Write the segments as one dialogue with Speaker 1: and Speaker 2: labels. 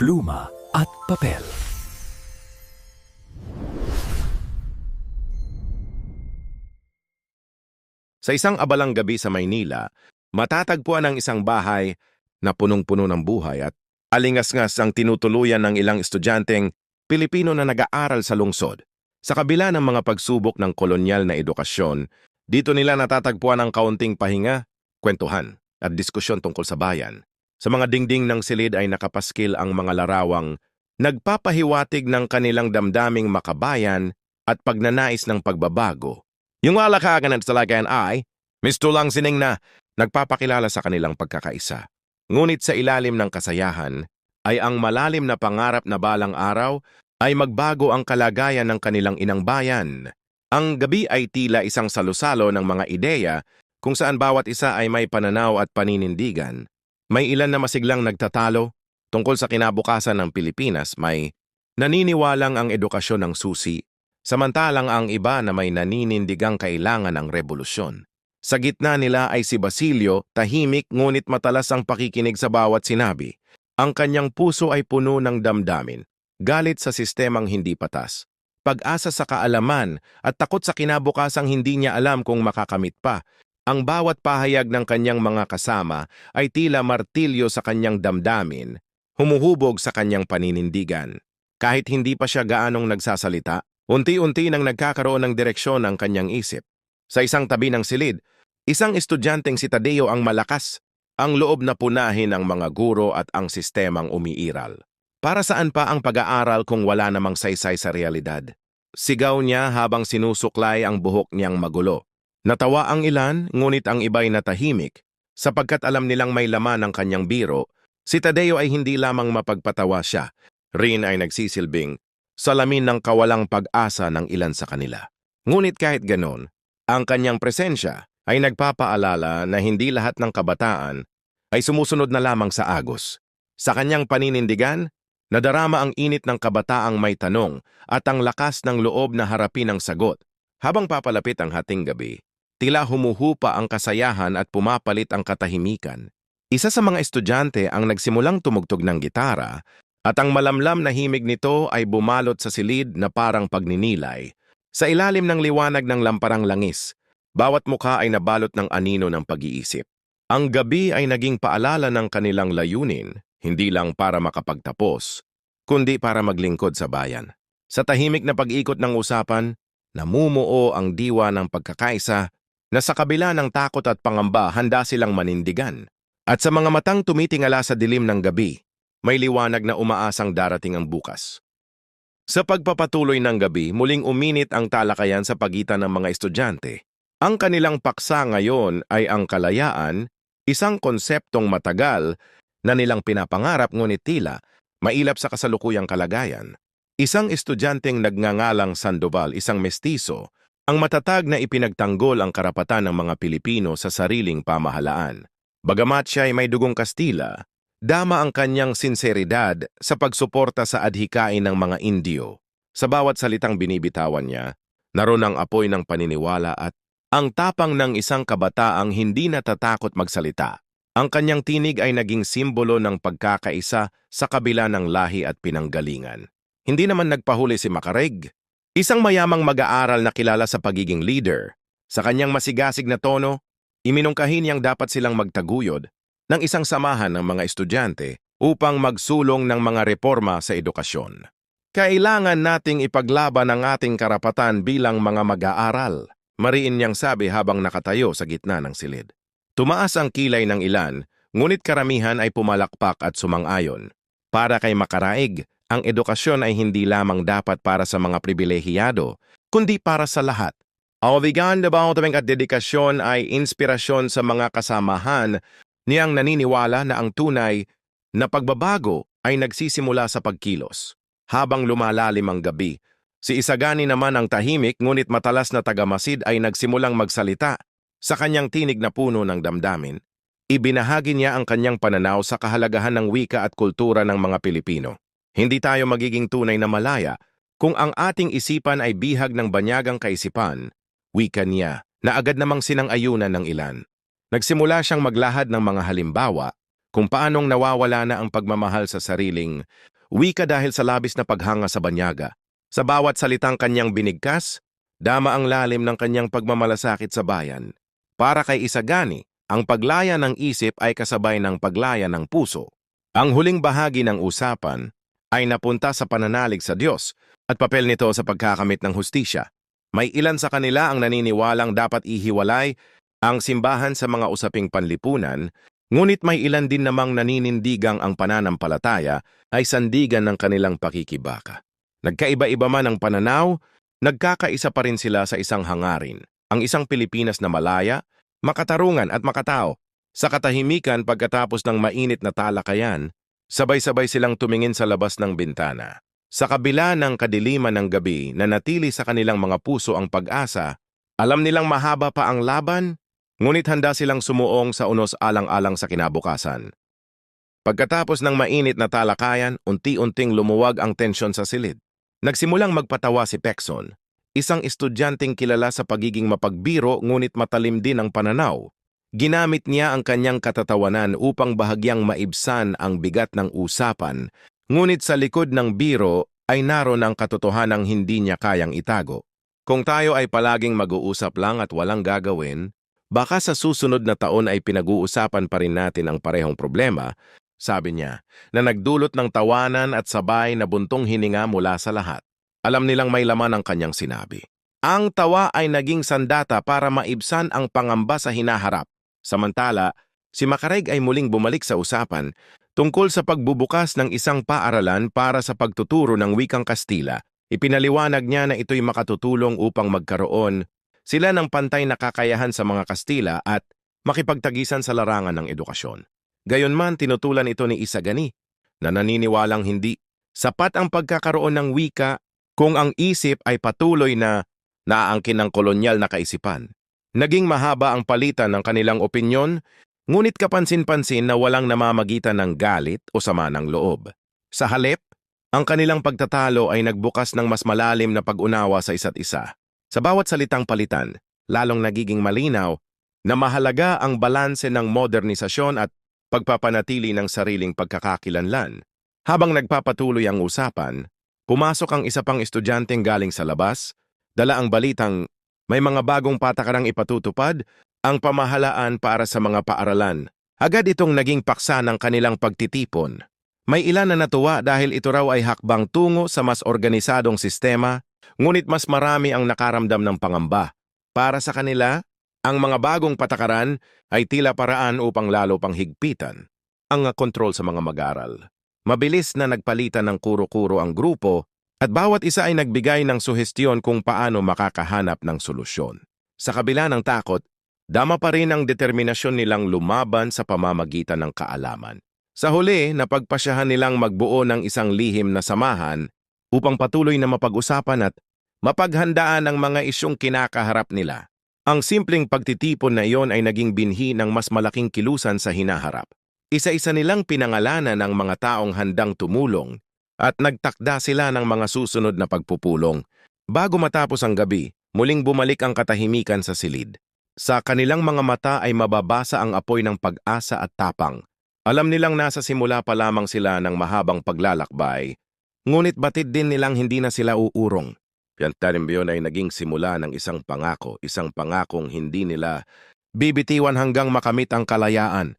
Speaker 1: pluma at papel.
Speaker 2: Sa isang abalang gabi sa Maynila, matatagpuan ang isang bahay na punong-puno ng buhay at alingas-ngas ang tinutuluyan ng ilang estudyanteng Pilipino na nag-aaral sa lungsod. Sa kabila ng mga pagsubok ng kolonyal na edukasyon, dito nila natatagpuan ang kaunting pahinga, kwentuhan at diskusyon tungkol sa bayan. Sa mga dingding ng silid ay nakapaskil ang mga larawang nagpapahiwatig ng kanilang damdaming makabayan at pagnanais ng pagbabago. Yung alakagan at talagayan ay, Miss Tulang Sining na nagpapakilala sa kanilang pagkakaisa. Ngunit sa ilalim ng kasayahan ay ang malalim na pangarap na balang araw ay magbago ang kalagayan ng kanilang inang bayan. Ang gabi ay tila isang salusalo ng mga ideya kung saan bawat isa ay may pananaw at paninindigan. May ilan na masiglang nagtatalo tungkol sa kinabukasan ng Pilipinas may naniniwalang ang edukasyon ng susi samantalang ang iba na may naninindigang kailangan ng revolusyon. Sa gitna nila ay si Basilio, tahimik ngunit matalas ang pakikinig sa bawat sinabi. Ang kanyang puso ay puno ng damdamin, galit sa sistemang hindi patas, pag-asa sa kaalaman at takot sa kinabukasang hindi niya alam kung makakamit pa. Ang bawat pahayag ng kanyang mga kasama ay tila martilyo sa kanyang damdamin, humuhubog sa kanyang paninindigan. Kahit hindi pa siya gaanong nagsasalita, Unti-unti nang nagkakaroon ng direksyon ang kanyang isip. Sa isang tabi ng silid, isang estudyanteng si Tadeo ang malakas, ang loob na punahin ang mga guro at ang sistemang umiiral. Para saan pa ang pag-aaral kung wala namang saysay sa realidad? Sigaw niya habang sinusuklay ang buhok niyang magulo. Natawa ang ilan, ngunit ang iba'y natahimik, sapagkat alam nilang may laman ang kanyang biro, si Tadeo ay hindi lamang mapagpatawa siya, rin ay nagsisilbing salamin ng kawalang pag-asa ng ilan sa kanila. Ngunit kahit ganon, ang kanyang presensya ay nagpapaalala na hindi lahat ng kabataan ay sumusunod na lamang sa agos. Sa kanyang paninindigan, nadarama ang init ng kabataang may tanong at ang lakas ng loob na harapin ang sagot. Habang papalapit ang hating gabi, tila humuhupa ang kasayahan at pumapalit ang katahimikan. Isa sa mga estudyante ang nagsimulang tumugtog ng gitara at ang malamlam na himig nito ay bumalot sa silid na parang pagninilay. Sa ilalim ng liwanag ng lamparang langis, bawat mukha ay nabalot ng anino ng pag-iisip. Ang gabi ay naging paalala ng kanilang layunin, hindi lang para makapagtapos, kundi para maglingkod sa bayan. Sa tahimik na pag-ikot ng usapan, namumuo ang diwa ng pagkakaisa na sa kabila ng takot at pangamba handa silang manindigan. At sa mga matang tumitingala sa dilim ng gabi, may liwanag na umaasang darating ang bukas. Sa pagpapatuloy ng gabi, muling uminit ang talakayan sa pagitan ng mga estudyante. Ang kanilang paksa ngayon ay ang kalayaan, isang konseptong matagal na nilang pinapangarap ngunit tila mailap sa kasalukuyang kalagayan. Isang estudyanteng nagngangalang Sandoval, isang mestizo, ang matatag na ipinagtanggol ang karapatan ng mga Pilipino sa sariling pamahalaan. Bagamat siya ay may dugong Kastila, Dama ang kanyang sinseridad sa pagsuporta sa adhikain ng mga Indio. Sa bawat salitang binibitawan niya, naroon ang apoy ng paniniwala at ang tapang ng isang kabataang hindi natatakot magsalita. Ang kanyang tinig ay naging simbolo ng pagkakaisa sa kabila ng lahi at pinanggalingan. Hindi naman nagpahuli si Makareg, isang mayamang mag-aaral na kilala sa pagiging leader. Sa kanyang masigasig na tono, iminungkahin niyang dapat silang magtaguyod ng isang samahan ng mga estudyante upang magsulong ng mga reforma sa edukasyon. Kailangan nating ipaglaban ang ating karapatan bilang mga mag-aaral, mariin niyang sabi habang nakatayo sa gitna ng silid. Tumaas ang kilay ng ilan, ngunit karamihan ay pumalakpak at sumang-ayon. Para kay Makaraig, ang edukasyon ay hindi lamang dapat para sa mga pribilehiyado, kundi para sa lahat. Awigan na ba at dedikasyon ay inspirasyon sa mga kasamahan Niyang naniniwala na ang tunay na pagbabago ay nagsisimula sa pagkilos. Habang lumalalim ang gabi, si Isagani naman ang tahimik ngunit matalas na tagamasid ay nagsimulang magsalita sa kanyang tinig na puno ng damdamin. Ibinahagi niya ang kanyang pananaw sa kahalagahan ng wika at kultura ng mga Pilipino. Hindi tayo magiging tunay na malaya kung ang ating isipan ay bihag ng banyagang kaisipan, wika niya, na agad namang sinang-ayunan ng ilan. Nagsimula siyang maglahad ng mga halimbawa kung paanong nawawala na ang pagmamahal sa sariling wika dahil sa labis na paghanga sa banyaga. Sa bawat salitang kanyang binigkas, dama ang lalim ng kanyang pagmamalasakit sa bayan. Para kay Isagani, ang paglaya ng isip ay kasabay ng paglaya ng puso. Ang huling bahagi ng usapan ay napunta sa pananalig sa Diyos at papel nito sa pagkakamit ng hustisya. May ilan sa kanila ang naniniwalang dapat ihiwalay ang simbahan sa mga usaping panlipunan, ngunit may ilan din namang naninindigang ang pananampalataya ay sandigan ng kanilang pakikibaka. Nagkaiba-iba man ang pananaw, nagkakaisa pa rin sila sa isang hangarin, ang isang Pilipinas na malaya, makatarungan at makatao. Sa katahimikan pagkatapos ng mainit na talakayan, sabay-sabay silang tumingin sa labas ng bintana. Sa kabila ng kadiliman ng gabi na natili sa kanilang mga puso ang pag-asa, alam nilang mahaba pa ang laban, ngunit handa silang sumuong sa unos alang-alang sa kinabukasan. Pagkatapos ng mainit na talakayan, unti-unting lumuwag ang tensyon sa silid. Nagsimulang magpatawa si Pekson, isang estudyanteng kilala sa pagiging mapagbiro ngunit matalim din ang pananaw. Ginamit niya ang kanyang katatawanan upang bahagyang maibsan ang bigat ng usapan, ngunit sa likod ng biro ay naroon ang katotohanang hindi niya kayang itago. Kung tayo ay palaging mag-uusap lang at walang gagawin, baka sa susunod na taon ay pinag-uusapan pa rin natin ang parehong problema, sabi niya, na nagdulot ng tawanan at sabay na buntong hininga mula sa lahat. Alam nilang may laman ang kanyang sinabi. Ang tawa ay naging sandata para maibsan ang pangamba sa hinaharap. Samantala, si Makareg ay muling bumalik sa usapan tungkol sa pagbubukas ng isang paaralan para sa pagtuturo ng wikang Kastila. Ipinaliwanag niya na ito'y makatutulong upang magkaroon sila ng pantay na kakayahan sa mga Kastila at makipagtagisan sa larangan ng edukasyon. Gayunman tinutulan ito ni Isagani na naniniwalang hindi sapat ang pagkakaroon ng wika kung ang isip ay patuloy na naaangkin ng kolonyal na kaisipan. Naging mahaba ang palitan ng kanilang opinyon, ngunit kapansin-pansin na walang namamagitan ng galit o sama ng loob. Sa halip, ang kanilang pagtatalo ay nagbukas ng mas malalim na pag-unawa sa isa't isa. Sa bawat salitang palitan, lalong nagiging malinaw na mahalaga ang balanse ng modernisasyon at pagpapanatili ng sariling pagkakakilanlan. Habang nagpapatuloy ang usapan, pumasok ang isa pang estudyanteng galing sa labas, dala ang balitang may mga bagong patakarang ipatutupad ang pamahalaan para sa mga paaralan. Agad itong naging paksa ng kanilang pagtitipon. May ilan na natuwa dahil ito raw ay hakbang tungo sa mas organisadong sistema, ngunit mas marami ang nakaramdam ng pangamba. Para sa kanila, ang mga bagong patakaran ay tila paraan upang lalo pang higpitan ang kontrol sa mga mag-aral. Mabilis na nagpalitan ng kuro-kuro ang grupo at bawat isa ay nagbigay ng suhestyon kung paano makakahanap ng solusyon. Sa kabila ng takot, dama pa rin ang determinasyon nilang lumaban sa pamamagitan ng kaalaman. Sa huli, napagpasyahan nilang magbuo ng isang lihim na samahan upang patuloy na mapag-usapan at mapaghandaan ang mga isyong kinakaharap nila. Ang simpleng pagtitipon na iyon ay naging binhi ng mas malaking kilusan sa hinaharap. Isa-isa nilang pinangalanan ng mga taong handang tumulong at nagtakda sila ng mga susunod na pagpupulong. Bago matapos ang gabi, muling bumalik ang katahimikan sa silid. Sa kanilang mga mata ay mababasa ang apoy ng pag-asa at tapang. Alam nilang nasa simula pa lamang sila ng mahabang paglalakbay, ngunit batid din nilang hindi na sila uurong. Yan tarimbiyon ay naging simula ng isang pangako, isang pangakong hindi nila bibitiwan hanggang makamit ang kalayaan.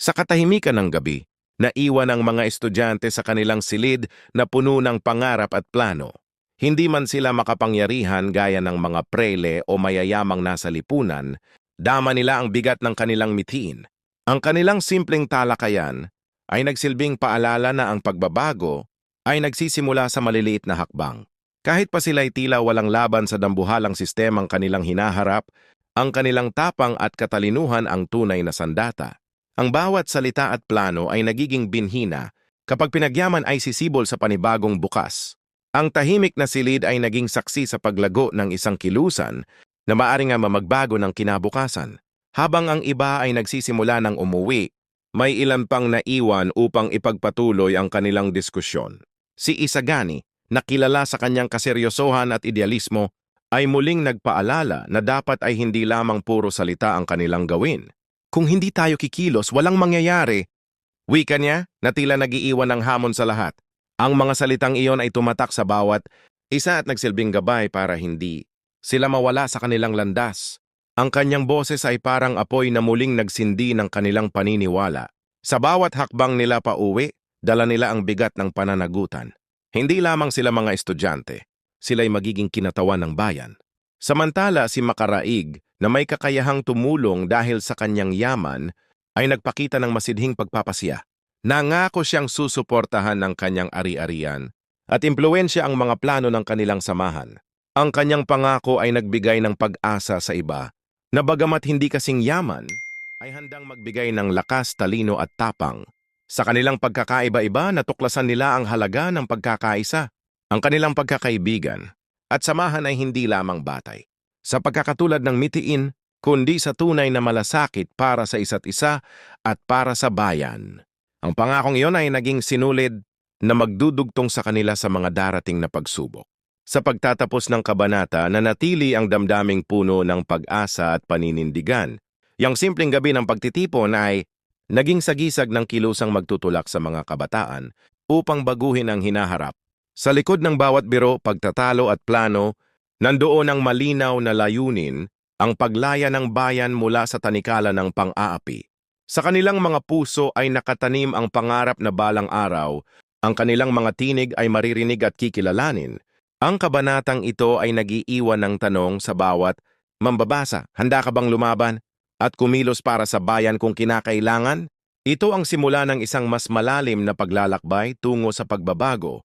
Speaker 2: Sa katahimikan ng gabi, naiwan ang mga estudyante sa kanilang silid na puno ng pangarap at plano. Hindi man sila makapangyarihan gaya ng mga prele o mayayamang nasa lipunan, dama nila ang bigat ng kanilang mithiin. Ang kanilang simpleng talakayan ay nagsilbing paalala na ang pagbabago ay nagsisimula sa maliliit na hakbang. Kahit pa sila'y tila walang laban sa dambuhalang sistemang kanilang hinaharap, ang kanilang tapang at katalinuhan ang tunay na sandata. Ang bawat salita at plano ay nagiging binhina kapag pinagyaman ay sisibol sa panibagong bukas. Ang tahimik na silid ay naging saksi sa paglago ng isang kilusan na maaring nga mamagbago ng kinabukasan. Habang ang iba ay nagsisimula ng umuwi, may ilan pang naiwan upang ipagpatuloy ang kanilang diskusyon. Si Isagani, na kilala sa kanyang kaseryosohan at idealismo, ay muling nagpaalala na dapat ay hindi lamang puro salita ang kanilang gawin. Kung hindi tayo kikilos, walang mangyayari, Wika niya na tila nagiiwan ng hamon sa lahat. Ang mga salitang iyon ay tumatak sa bawat isa at nagsilbing gabay para hindi sila mawala sa kanilang landas. Ang kanyang boses ay parang apoy na muling nagsindi ng kanilang paniniwala. Sa bawat hakbang nila pa uwi, dala nila ang bigat ng pananagutan. Hindi lamang sila mga estudyante, sila'y magiging kinatawan ng bayan. Samantala si Makaraig na may kakayahang tumulong dahil sa kanyang yaman ay nagpakita ng masidhing pagpapasya. Nangako siyang susuportahan ng kanyang ari-arian at impluensya ang mga plano ng kanilang samahan. Ang kanyang pangako ay nagbigay ng pag-asa sa iba na bagamat hindi kasing yaman, ay handang magbigay ng lakas, talino at tapang. Sa kanilang pagkakaiba-iba, natuklasan nila ang halaga ng pagkakaisa, ang kanilang pagkakaibigan, at samahan ay hindi lamang batay. Sa pagkakatulad ng mitiin, kundi sa tunay na malasakit para sa isa't isa at para sa bayan. Ang pangakong iyon ay naging sinulid na magdudugtong sa kanila sa mga darating na pagsubok. Sa pagtatapos ng kabanata, nanatili ang damdaming puno ng pag-asa at paninindigan. Yang simpleng gabi ng pagtitipon ay naging sagisag ng kilusang magtutulak sa mga kabataan upang baguhin ang hinaharap. Sa likod ng bawat biro, pagtatalo at plano, nandoon ang malinaw na layunin, ang paglaya ng bayan mula sa tanikala ng pang-aapi. Sa kanilang mga puso ay nakatanim ang pangarap na balang araw, ang kanilang mga tinig ay maririnig at kikilalanin. Ang kabanatang ito ay nagiiwan ng tanong sa bawat mambabasa, handa ka bang lumaban at kumilos para sa bayan kung kinakailangan? Ito ang simula ng isang mas malalim na paglalakbay tungo sa pagbabago